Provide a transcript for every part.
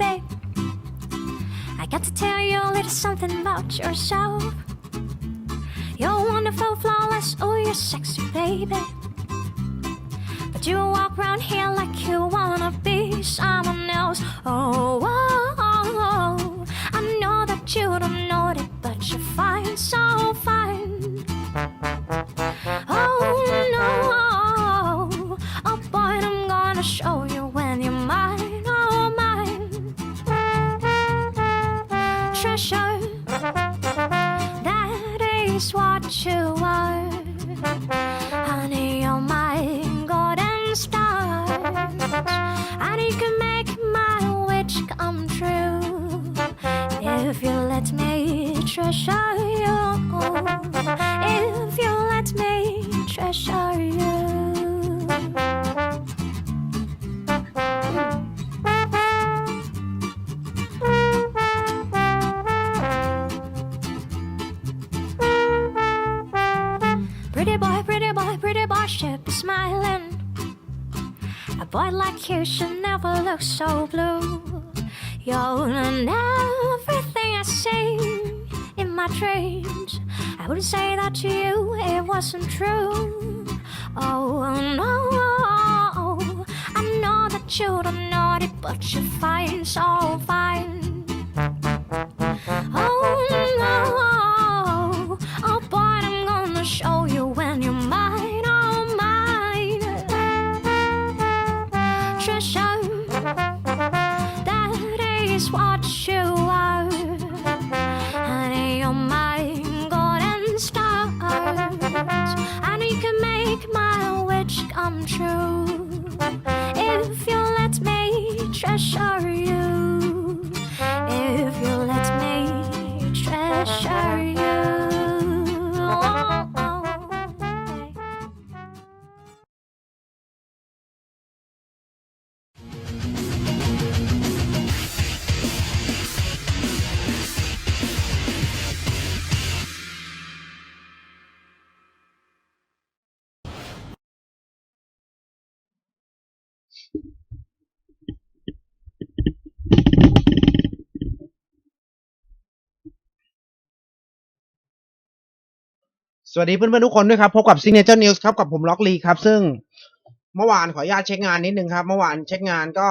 I got to tell you a little something about yourself. You're wonderful, flawless, oh, you're sexy, baby. But you walk around here like you wanna be someone else. Oh, oh, oh, oh. I know that you don't know it, but you're fine, so fine. Should be smiling. A boy like you should never look so blue. You're in everything I see in my dreams. I wouldn't say that to you, it wasn't true. Oh no, I know that you don't know it, but you're fine, so fine. สวัสดีเพื่อนๆทุกคนด้วยครับ พบกับ Signature News ครับ กับผมล็อกลีครับ ซึ่งเมื่อวานขออนุญาตเช็คงานนิดนึงครับ เมื่อวานเช็คงานก็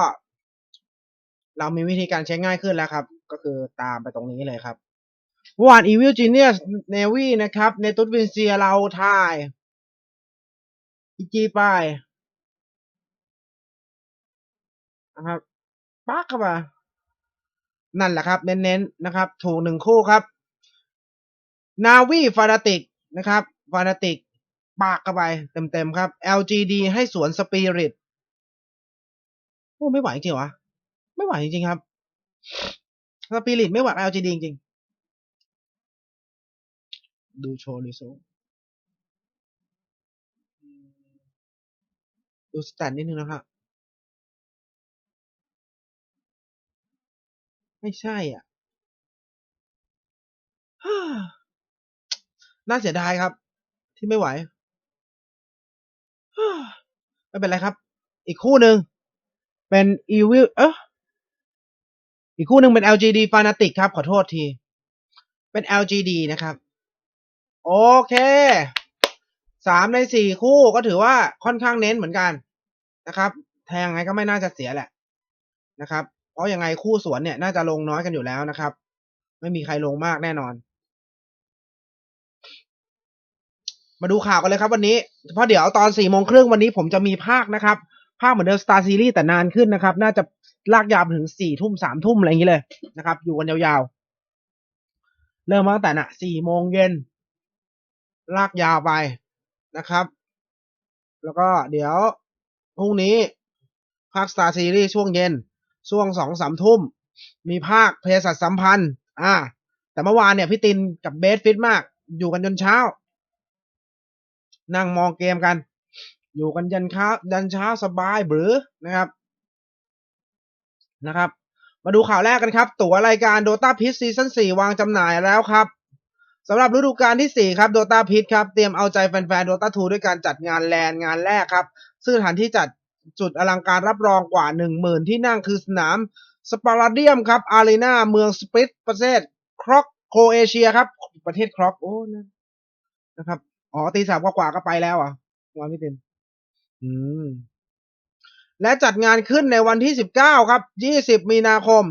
เรามีวิธีการเช็คง่ายขึ้นแล้วครับ ก็คือตามไปตรงนี้เลยครับเมื่อวาน Evil Genius Navy นะครับ ในตุดวินเซียเราทายอีจีไป นะครับปักเข้ามา นั่นแหละครับ เน้นๆนะครับ ถูกหนึ่งคู่ครับ นาวีฟานาติกนะครับฟานาติกปากเข้าไปเต็มๆครับ LGD ให้สวนสปิริตโอ้ไม่ไหวจริงวะไม่ไหวจริงๆครับสปิริตไม่ไหว LGD จริงๆดูโชว์ดิโซดูสแตนนิดนึงนะครับ ไม่ใช่อะน่าเสียดายครับ ที่ไม่ไหวไม่เป็นไรครับ อีกคู่หนึ่งเป็น Evil เอะอีกคู่หนึ่งเป็น LGD Fanatic ครับ ขอโทษที เป็น LGD นะครับ โอเคสามในสี่คู่ก็ถือว่าค่อนข้างเน้นเหมือนกันนะครับ แทงไงก็ไม่น่าจะเสียแหละนะครับ เพราะยังไงคู่สวนเนี่ยน่าจะลงน้อยกันอยู่แล้วนะครับ ไม่มีใครลงมากแน่นอน มาดูข่าวกันเลยครับวันนี้ เพราะเดี๋ยวตอนสี่โมงครึ่งวันนี้ผมจะมีภาคนะครับ ภาคเหมือนเดิม Star Series แต่นานขึ้นนะครับ น่าจะลากยาวถึงสี่ทุ่มสามทุ่มอะไรอย่างนี้เลยนะครับ อยู่กันยาวๆ เริ่มตั้งแต่น่ะสี่โมงเย็นลากยาวไปนะครับ แล้วก็เดี๋ยวพรุ่งนี้ภาค Star Series ช่วงเย็น ช่วงสองสามทุ่ม มีภาคเพศสัตว์สัมพันธ์ อ่า แต่เมื่อวานเนี่ยพี่ตินกับเบสฟิตมาก อยู่กันจนเช้า นั่งมองเกมกัน อยู่กันยันเช้ายันเช้าสบายหรือนะครับ นะครับ มาดูข่าวแรกกันครับ ตั๋วรายการ Dota p i t ซีซั่น4วางจำหน่ายแล้วครับสำหรับฤดูกาลที่ 4 ครับ Dota p i t ครับ เตรียมเอาใจแฟนๆ Dota 2ด้วยการจัดงานแลนงานแรกครับ ซึ่งสถานที่จัด จุดอลังการรับรองกว่า 10,000 ที่นั่งคือสนามสปาราเดียมครับอารีนาเมืองสปิตประเทศครอกโคเอเชียครับ ประเทศครอกโอ้นั่นะครับอ๋อตีสามกว่าก็ไปแล้วอะวันไม่เต็มอืมและจัดงานขึ้นในวันที่ 19 ครับ 20 มีนาคม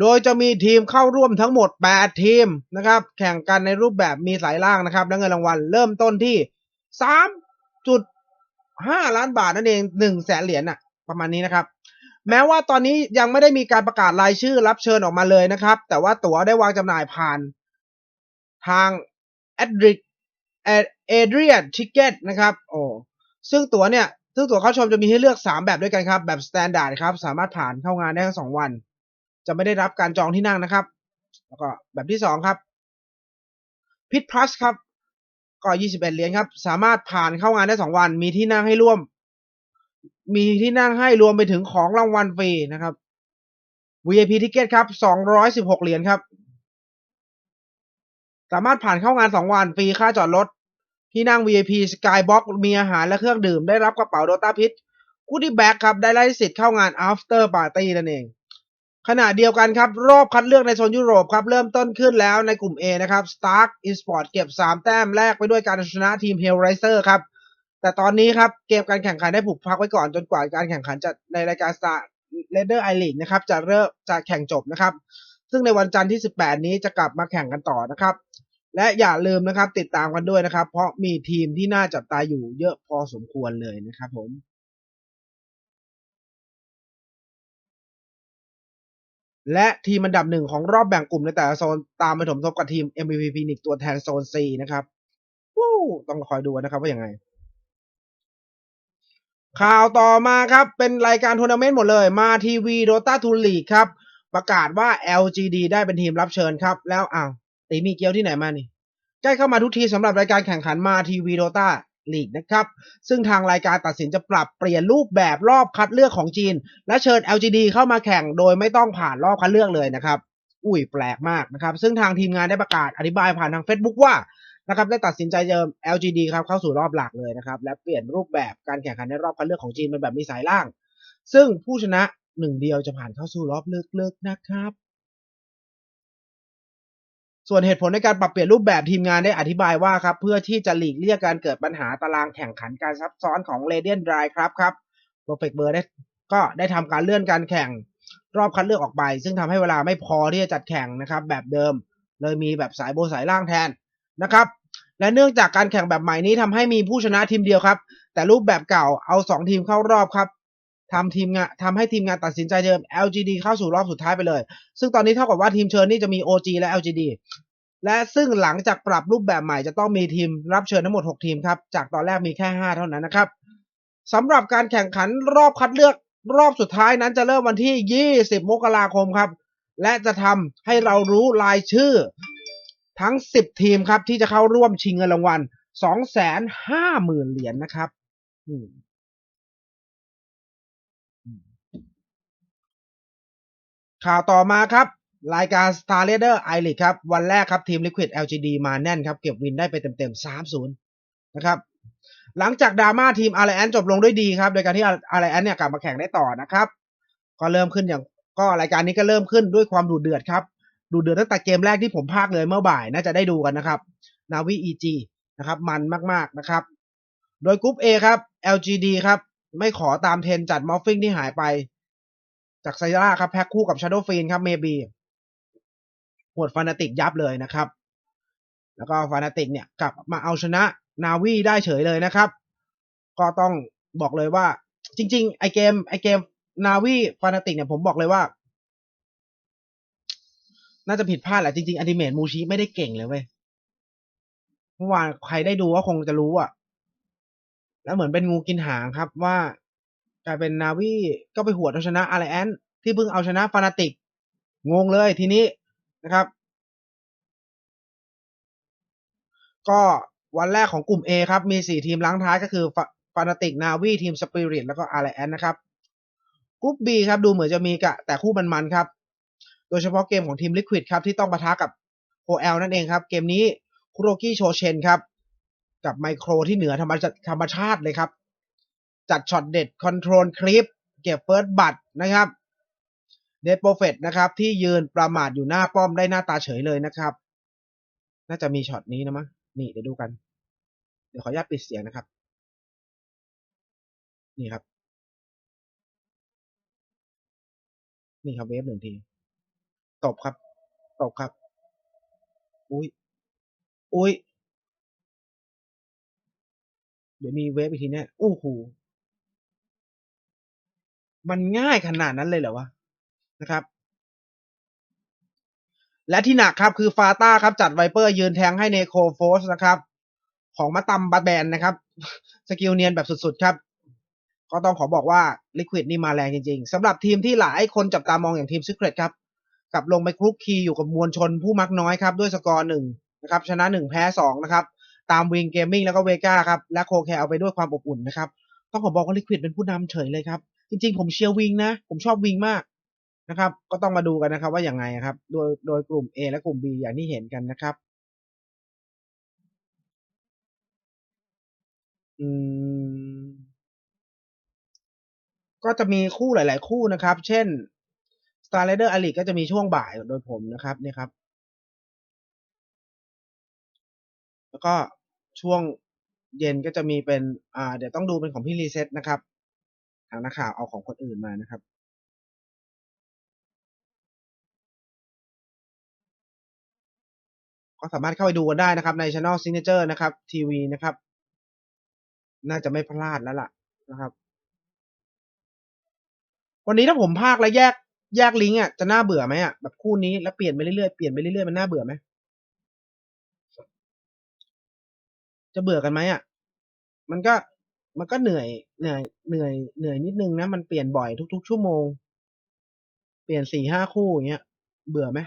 โดยจะมีทีมเข้าร่วมทั้งหมด 8 ทีมนะครับ แข่งกันในรูปแบบมีสายล่างนะครับ และเงินรางวัลเริ่มต้นที่ 3.5ล้านบาทนั่นเอง1แสนเหรียญน่ะประมาณนี้นะครับ แม้ว่าตอนนี้ยังไม่ได้มีการประกาศรายชื่อรับเชิญออกมาเลยนะครับ แต่ว่าตั๋วได้วางจำหน่ายผ่าน ทาง a d r i c เอเดรียนทิเก็ตนะครับโอ้ซึ่งตั๋วเนี่ย ซึ่งตั๋วเข้าชมจะมีให้เลือก 3 แบบด้วยกันครับ แบบสแตนดาร์ดครับ สามารถผ่านเข้างานได้ทั้งสองวัน จะไม่ได้รับการจองที่นั่งนะครับ แล้วก็แบบที่ 2 ครับพิทพลัสครับ ก็21เหรียญครับ สามารถผ่านเข้างานได้2วัน มีที่นั่งให้ร่วม มีที่นั่งให้รวมไปถึงของรางวัลฟรีนะครับ VIP ทิเก็ตครับ216เหรียญครับ สามารถผ่านเข้างาน2วันฟรีค่าจอดรถ ที่นั่ง VIP Skybox มีอาหารและเครื่องดื่ม ได้รับกระเป๋า Dota Pit กูดี้แบ็กครับ ได้ไล่สิทธิ์เข้างาน After Party นั่นเอง ขณะเดียวกันครับ รอบคัดเลือกในโซนยุโรปครับ เริ่มต้นขึ้นแล้วในกลุ่ม A นะครับ Stark Esport เก็บ 3 แต้มแรกไปด้วยการชนะทีม Hellraiser ครับ แต่ตอนนี้ครับ เกมการแข่งขันได้ผูกพักไว้ก่อนจนกว่าการแข่งขันจะในรายการ Star Leader I League นะครับ จะเริ่มจะแข่งจบนะครับ ซึ่งในวันจันทร์ที่ 18 นี้จะกลับมาแข่งกันต่อนะครับ และอย่าลืมนะครับติดตามกันด้วยนะครับ เพราะมีทีมที่น่าจับตาอยู่เยอะพอสมควรเลยนะครับผม และทีมอันดับหนึ่งของรอบแบ่งกลุ่มในแต่ละโซนตามไปถมทบกับทีม MVP Phoenix ตัวแทนโซน C นะครับวู้ต้องคอยดูนะครับว่าอย่างไง ข่าวต่อมาครับ เป็นรายการทัวร์นาเมนต์หมดเลย มาทีวีโดตาทูลีกครับ ประกาศว่า LGD ได้เป็นทีมรับเชิญครับ แล้วอ้าวตีมีเกียวที่ไหนมานี่ ใกล้เข้ามาทุกทีสำหรับรายการแข่งขันมาทีวีโดตา ลีกนะครับ ซึ่งทางรายการตัดสินจะปรับเปลี่ยนรูปแบบรอบคัดเลือกของจีน และเชิญ LGD เข้ามาแข่งโดยไม่ต้องผ่านรอบคัดเลือกเลยนะครับ อุ้ยแปลกมากนะครับ ซึ่งทางทีมงานได้ประกาศอธิบายผ่านทาง Facebook ว่านะครับได้ตัดสินใจเจิม LGD ครับเข้าสู่รอบหลักเลยนะครับ และเปลี่ยนรูปแบบการแข่งขันในรอบคัดเลือกของจีนเป็นแบบมีสายล่าง ซึ่งผู้ชนะหนึ่งเดียวจะผ่านเข้าสู่รอบลึกๆนะครับ ส่วนเหตุผลในการปรับเปลี่ยนรูปแบบทีมงานได้อธิบายว่าครับเพื่อที่จะหลีกเลี่ยงการเกิดปัญหาตารางแข่งขันการซับซ้อนของ Radiant Dry ครับครับ Perfect Bird ได้ก็ได้ทำการเลื่อนการแข่งรอบคัดเลือกออกไป ซึ่งทำให้เวลาไม่พอที่จะจัดแข่งนะครับแบบเดิม เลยมีแบบสายโบสายล่างแทนนะครับและเนื่องจากการแข่งแบบใหม่นี้ทำให้มีผู้ชนะทีมเดียวครับ แต่รูปแบบเก่าเอาสองทีมเข้ารอบครับทำทีมงานทำให้ทีมงานตัดสินใจเดิม LGD เข้าสู่รอบสุดท้ายไปเลย ซึ่งตอนนี้เท่ากับว่าทีมเชิญนี่จะมี OG และ LGD และซึ่งหลังจากปรับรูปแบบใหม่จะต้องมีทีมรับเชิญทั้งหมด 6 ทีมครับ จากตอนแรกมีแค่ 5 เท่านั้นนะครับสำหรับการแข่งขันรอบคัดเลือกรอบสุดท้ายนั้นจะเริ่มวันที่ 20 มกราคมครับ และจะทำให้เรารู้รายชื่อ ทั้ง 10 ทีมครับ ที่จะเข้าร่วมชิงเงินรางวัล 250,000 เหรียญนะครับข่าวต่อมาครับ รายการ Star Leader i l e a g u e ครับ วันแรกครับทีม Liquid LGD มาแน่นครับ เก็บวินได้ไปเต็มๆ 3-0 นะครับ หลังจากดราม่าทีม a l l i a n c e จบลงด้วยดีครับ โดยการที่ a l l i a n c e เนี่ยกลับมาแข่งได้ต่อนะครับ ก็เริ่มขึ้นอย่างก็รายการนี้ก็เริ่มขึ้นด้วยความดุเดือดครับดูเดือดตั้งแต่เกมแรกที่ผมพากเลยเมื่อบ่ายน่าจะได้ดูกันนะครับ Navi EG นะครับ มันมากๆนะครับ โดยกรุ๊ป A ครับ LGD ครับ ไม่ขอตามเทนจัดมอฟฟิงที่หายไป จากไซร่าครับแพ็คคู่กับ Shadow f i e n ครับเมบี หวดฟานาติกยับเลยนะครับ แล้วก็ฟานาติกเนี่ยกลับมาเอาชนะนาวีได้เฉยเลยนะครับ ก็ต้องบอกเลยว่า จริง ๆ ไอเกม ไอเกมนาวีฟานาติกเนี่ยผมบอกเลยว่า น่าจะผิดพลาดแหละจริงๆอันติเมตมูชิไม่ได้เก่งเลยเว้ยเมื่อวานใครได้ดูก็คงจะรู้อะแล้วเหมือนเป็นงูกินหางครับว่ากลายเป็นนาวีก็ไปหวดเอาชนะอาร์แอนที่เพิ่งเอาชนะฟานาติกงงเลยทีนี้ นะครับ ก็วันแรกของกลุ่ม A ครับ มี 4 ทีมล้างท้ายก็คือฟานาติกนาวีทีมสปิริตแล้วก็อาร์แอนนะครับกลุ่ม B ครับดูเหมือนจะมีกะแต่คู่มันๆครับ โดยเฉพาะเกมของทีมลิควิดครับที่ต้องปะทะกับโ l นั่นเองครับ เกมนี้คุโรกิโชเชนครับกับไมโครที่เหนือธรรมชาติธรรมชาติเลยครับ จัดช็อตเด็ดคอนโทรลคลิป เก็บเฟิร์สบัตนะครับ เดดโปรเฟตนะครับที่ยืนประมาทอยู่หน้าป้อมได้หน้าตาเฉยเลยนะครับ น่าจะมีช็อตนี้นะมั้งนี่เดี๋ยวดูกัน เดี๋ยวขออนุญาตปิดเสียงนะครับ นี่ครับ นี่ครับเวฟหนึ่งที ตบครับ ตบครับ อุ้ย อุ้ย เดี๋ยวมีเวฟอีกทีแน่โอ้โหมันง่ายขนาดนั้นเลยเหรอวะ นะครับ และที่หนักครับคือฟาต้าครับจัดไวเปอร์ยืนแทงให้เนโคโฟสนะครับ ของมาตัมบัตแบนนะครับ สกิลเนียนแบบสุดๆครับ ก็ต้องขอบอกว่าลิควิดนี่มาแรงจริงๆสำหรับทีมที่หลายคนจับตามองอย่างทีมซิกเรตครับกลับลงไปคลุกคีอยู่กับมวลชนผู้มักน้อยครับ ด้วยสกอร์หนึ่งนะครับชนะหนึ่งแพ้สองนะครับ ตามวิงเกมมิ่งแล้วก็เวก้าครับและโคแคเอาไปด้วยความอบอุ่นนะครับ ต้องขอบอกว่าลิควิดเป็นผู้นำเฉยเลยครับ จริงๆ ผมเชียร์วิงนะ ผมชอบวิงมาก นะครับ ก็ต้องมาดูกันนะครับว่าอย่างไงครับ โดยโดยกลุ่ม A และกลุ่ม B อย่างที่เห็นกันนะครับ อืม ก็จะมีคู่หลาย ๆ คู่นะครับ เช่น Star Rider Elite ก็จะมีช่วงบ่ายโดยผมนะครับเนี่ยครับ แล้วก็ช่วงเย็นก็จะมีเป็น อ่า เดี๋ยวต้องดูเป็นของพี่รีเซ็ตนะครับ ทางนักข่าวเอาของคนอื่นมานะครับ ก็สามารถเข้าไปดูกันได้นะครับ ใน Channel Signature นะครับทีวีนะครับ น่าจะไม่พลาดแล้วล่ะนะครับ วันนี้ถ้าผมพากแล้วแยกแยกลิงก์อะจะน่าเบื่อไหมอะแบบคู่นี้แล้วเปลี่ยนไปเรื่อยๆเปลี่ยนไปเรื่อยๆมันน่าเบื่อไหมจะเบื่อกันไหมอะ มันก็มันก็เหนื่อยเหนื่อยเหนื่อยเหนื่อยนิดนึงนะ มันเปลี่ยนบ่อยทุก ๆ ชั่วโมง เปลี่ยนสี่ห้าคู่อย่างเงี้ย เบื่อไหม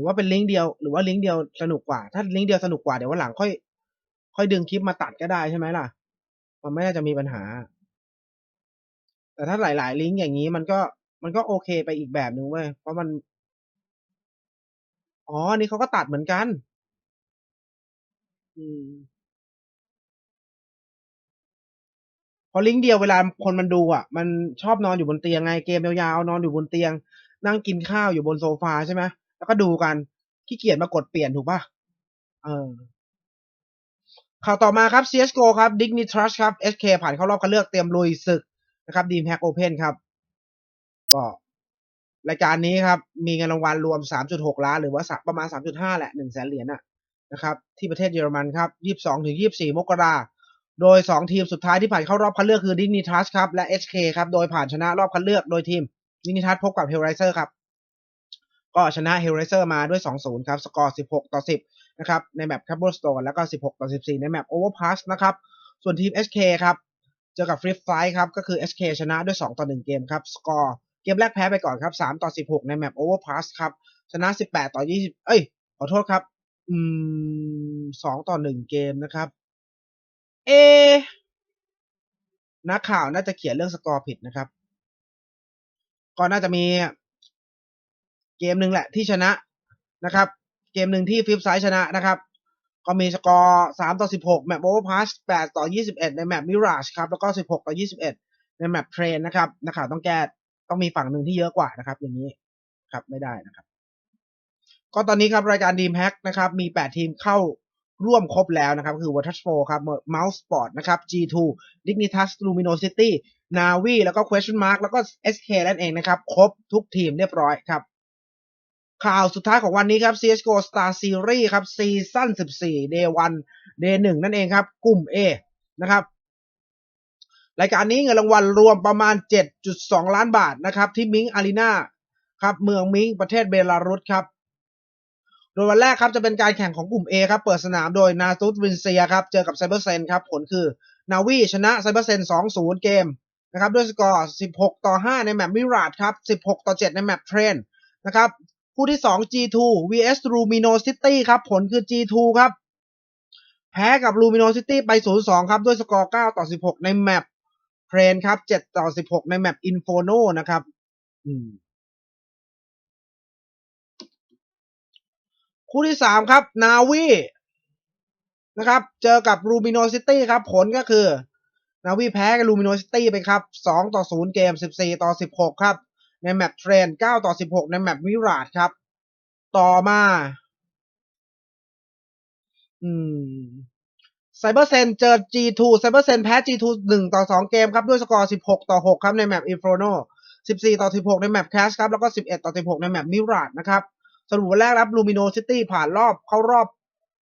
รือว่าเป็นลิงก์เดียวหรือว่าลิงก์เดียวสนุกกว่า ถ้าลิงก์เดียวสนุกกว่าเดี๋ยววันหลังค่อย ค่อยดึงคลิปมาตัดก็ได้ใช่ไหมล่ะ มันไม่น่าจะมีปัญหา แต่ถ้าหลาย ๆ ลิงก์อย่างนี้มันก็มันก็โอเคไปอีกแบบหนึ่งเว้ยเพราะมันอ๋ออันนี่เขาก็ตัดเหมือนกัน อืมพอลิงก์เดียวเวลาคนมันดูอะ มันชอบนอนอยู่บนเตียงไงเกมยาวๆนอนอยู่บนเตียง นั่งกินข้าวอยู่บนโซฟาใช่ไหม แล้วก็ดูกันขี้เกียจมากดเปลี่ยนถูกป่ะเออข่าวต่อมาครับ CSGO ครับ Dignitas ครับ SK ผ่านเข้ารอบคัดเลือกเตรียมลุยศึกนะครับ DreamHack Open ครับ ก็รายการนี้ครับ มีเงินรางวัลรวม 3.6 ล้าน หรือว่าประมาณ 3.5 แหละ 1 แสนเหรียญอะนะครับ ที่ประเทศเยอรมันครับ 22 ถึง 24 มกราโดย 2 ทีมสุดท้ายที่ผ่านเข้ารอบคัดเลือกคือ Dignitas ครับ และ SK ครับ โดยผ่านชนะรอบคัดเลือกโดยทีม Dignitas พบกับ Hellraiser ครับ ก็ชนะ Hellraiser มาด้วย 2-0 ครับ สกอร์ 16 ต่อ 10 นะครับ ในแมป Cobblestone แล้วก็ 16 ต่อ 14 ในแมป Overpass นะครับ ส่วนทีม SK ครับ เจอกับ Flip Flight ครับ ก็คือ SK ชนะด้วย 2 ต่อ 1 เกมครับ สกอร์เกมแรกแพ้ไปก่อนครับ 3 ต่อ 16 ในแมป Overpass ครับ ชนะ 18 ต่อ 20 เอ้ย ขอโทษครับ อืม 2 ต่อ 1 เกมนะครับ เอ นักข่าวน่าจะเขียนเรื่องสกอร์ผิดนะครับ ก็น่าจะมี เกมหนึ่งแหละที่ชนะนะครับ เกมหนึ่งที่ฟิฟไซด์ชนะนะครับ ก็มีสกอร์สามต่อสิบหกแมปโอเวอร์พาสแปดต่อยี่สิบเอ็ดในแมปมิราชครับ แล้วก็สิบหกต่อยี่สิบเอ็ดในแมปเทรนนะครับนักข่าวต้องแก้ต้องมีฝั่งหนึ่งที่เยอะกว่านะครับ อย่างนี้ครับไม่ได้นะครับ ก็ตอนนี้ครับรายการดีมแฮกนะครับ มีแปดทีมเข้าร่วมครบแล้วนะครับ คือ Water s p o ครับ Mouse Sport นะครับ G2 Dignitas Luminosity Navi แล้วก็ Question Mark แล้วก็ SK นั่นเองนะครับ ครบทุกทีมเรียบร้อยครับ ข่าวสุดท้ายของวันนี้ครับ CSGO Star Series ครับซีซั่น14 Day 1 Day 1นั่นเองครับ กลุ่ม A นะครับ รายการนี้เงินรางวัลรวมประมาณ 7.2 ล้านบาทนะครับ ที่มิงอารีนาครับ เมืองมิงประเทศเบลารุสครับ โดยวันแรกครับจะเป็นการแข่งของกลุ่ม A ครับเปิดสนามโดยนาซูตวินเซียครับ เจอกับไซเบอร์เซนครับ ผลคือนาวีชนะไซเบอร์เซน2-0 เกมนะครับด้วยสกอร์ 16 ต่อ 5 ในแมปมิราดครับ 16 ต่อ 7 ในแมปเทรนนะครับ คู่ที่ 2 G2 vs Lumino City ครับผลคือ G2 ครับ แพ้กับ Lumino City ไป 0-2 ครับด้วยสกอร์ 9 ต่อ 16 ในแมปเทรนครับ 7 ต่อ 16 ในแมป Inferno นะครับคู่ที่ 3 ครับ Navi นะครับ เจอกับ Lumino City ครับ ผลก็คือ Navi แพ้กับ Lumino City ไปครับ 2 ต่อ 0 เกม 14 ต่อ 16 ครับ ในแมปเทรน 9 ต่อ 16 ในแมปวิราชครับ ต่อมา อืมไซเบอร์เซนเจอ G2 ไซเบอร์เซนแพ้ G2 1 ต่อ 2 เกมครับ ด้วยสกอร์ 16 ต่อ 6 ครับในแมป Inferno 14 ต่อ 16 ในแมป Cash ครับ แล้วก็ 11 ต่อ 16 ในแมป Mirage นะครับ สรุปแรกรับ Lumino City ผ่านรอบเข้ารอบ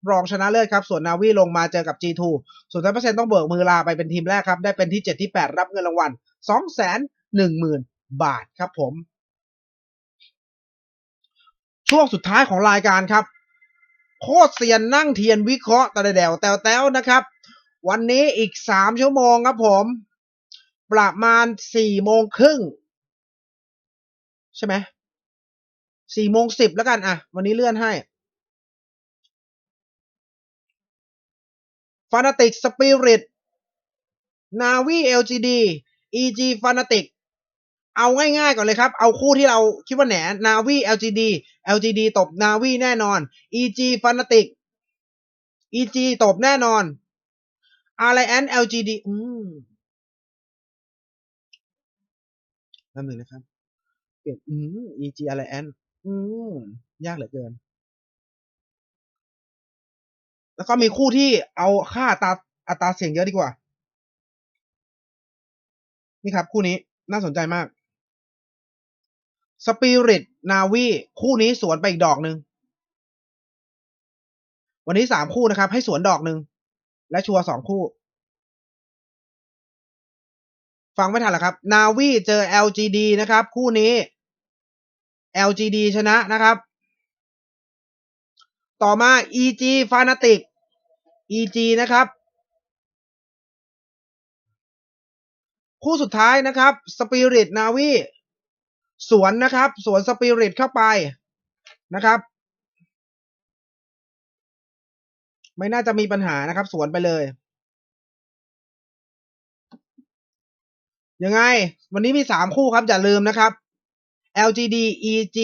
รองชนะเลิศครับ ส่วนนาวีลงมาเจอกับ G2 ส่วนไซเปอร์เซนต้องเบิกมือลาไปเป็นทีมแรกครับ ได้เป็นที่ 7 ที่ 8 รับเงินรางวัล 210,000 บาทครับผม ช่วงสุดท้ายของรายการครับ โคตรเซียนนั่งเทียนวิเคราะห์ตะเดวแตวแต้วนะครับ วันนี้อีกสามชั่วโมงครับผม ประมาณสี่โมงครึ่งใช่ไหมสี่โมงสิบแล้วกันอะ วันนี้เลื่อนให้ฟานาติกสปิริตนาวี LGD EG ฟานาติก เอาง่ายๆก่อนเลยครับ เอาคู่ที่เราคิดว่าแหนนาวี LGD LGD ตบนาวีแน่นอน EG ฟานาติก EG ตบแน่นอน Alliance LGD อืมแป๊บหนึ่งนะครับเปลี่ยนอืม EG Alliance อืมยากเหลือเกิน แล้วก็มีคู่ที่เอาค่าอัตราอัตราเสียงเยอะดีกว่า นี่ครับ คู่นี้น่าสนใจมาก สปิริตนาวีคู่นี้สวนไปอีกดอกหนึ่งวันนี้สามคู่นะครับ ให้สวนดอกหนึ่งและชัวสองคู่ ฟังไม่ทันหรอครับ นาวีเจอ LGD นะครับ คู่นี้ LGD ชนะนะครับ ต่อมา EG Fanatic EG นะครับ คู่สุดท้ายนะครับ Spirit Navi สวนนะครับ สวน Spirit เข้าไปนะครับ ไม่น่าจะมีปัญหานะครับ สวนไปเลย ยังไง วันนี้มีสามคู่ครับ อย่าลืมนะครับ LGD EG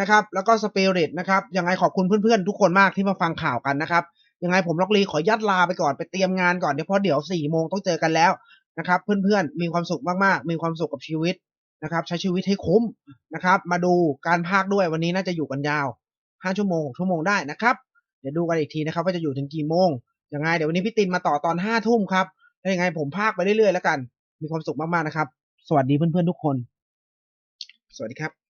นะครับ แล้วก็ Spirit นะครับ ยังไงขอบคุณเพื่อนๆ ทุกคนมากที่มาฟังข่าวกันนะครับ ยังไงผมล็อกลีขอยัดลาไปก่อนไปเตรียมงานก่อนเดี๋ยวเพราะเดี๋ยวสี่โมงต้องเจอกันแล้วนะครับ เพื่อนๆ มีความสุขมากๆ มีความสุขกับชีวิต นะครับ ใช้ชีวิตให้คุ้มนะครับ มาดูการพากด้วยวันนี้น่าจะอยู่กันยาว5ชั่วโมง6ชั่วโมงได้นะครับ เดี๋ยวดูกันอีกทีนะครับ ว่าจะอยู่ถึงกี่โมงยังไงเดี๋ยววันนี้พี่ตินมาต่อตอน5ทุ่มครับแล้วยังไงผมพากไปเรื่อยๆแล้วกัน มีความสุขมากๆนะครับ สวัสดีเพื่อนๆทุกคน สวัสดีครับ